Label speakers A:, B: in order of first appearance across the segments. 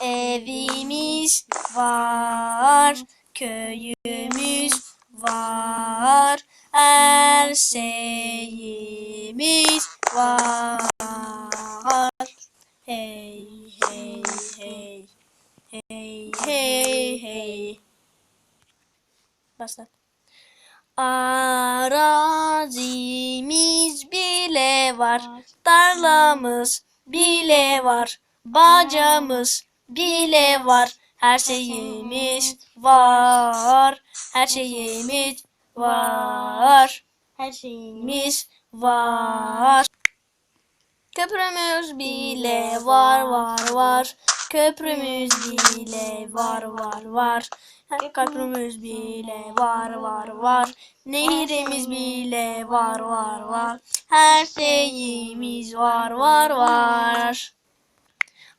A: Evimiz var, köyümüz var, her şeyimiz var. Hey hey hey, hey hey hey. Başlat. Arazimiz bile var, tarlamız bile var, bacamız bile var, her şeyimiz var, her şeyimiz var, her şeyimiz var. Köprümüz bile var var var. Köprümüz bile var var var. Köprümüz bile var var var. Nehrimiz bile var var var. Her şeyimiz var var var.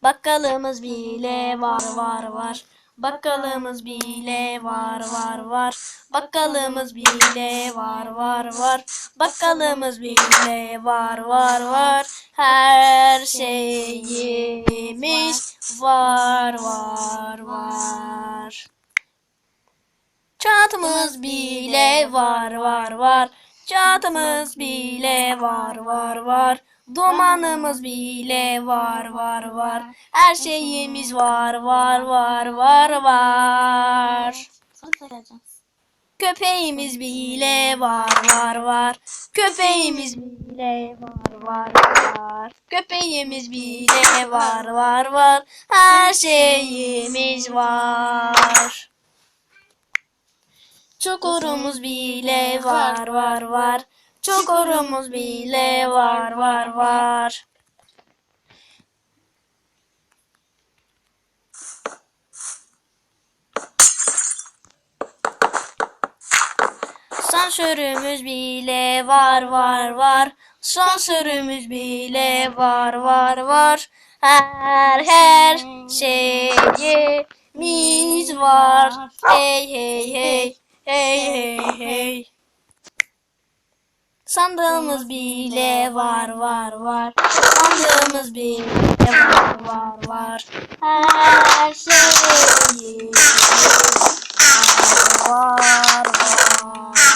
A: Bakkalımız bile var var var. Bakkalımız bile var var var. Bakkalımız bile var var var. Bakkalımız bile var var var. Her şeyimiz var var var. Çatımız bile var var var. Çatımız bile var var var. Dumanımız bile var var var. Her şeyimiz var var var var var. Köpeğimiz bile var var var. Köpeğimiz bile var var var. Köpeğimiz bile var var var. Her şeyimiz var. Çukurumuz bile var var var. Çukurumuz bile var var var. Sansürümüz bile var var var. Sansürümüz bile var var var. Her her şeyimiz var. Hey hey hey. Hey hey hey. Sandığımız bile var var var. Sandığımız bile var var var. Her şeyimiz var var.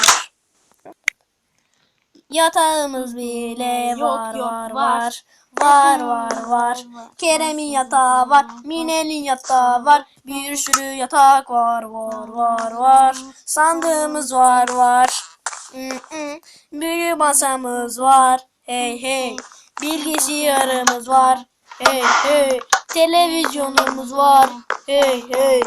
A: Yatağımız bile
B: Yok,
A: var
B: yok,
A: var
B: var.
A: Var. Var var. Kerem'in yatağı var. Minel'in yatağı var. Bir sürü yatak var var var var. Sandığımız var var. Büyük masamız var. Hey hey. Bilgisayarımız var. Hey hey. Televizyonumuz var. Hey hey.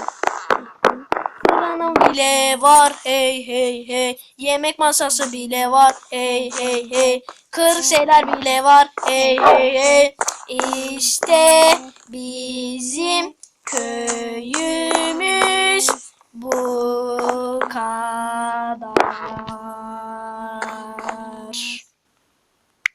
A: Hanım bile var hey hey hey. Yemek masası bile var hey hey hey. Kır şeyler bile var hey hey hey. İşte bizim köyümüz bu.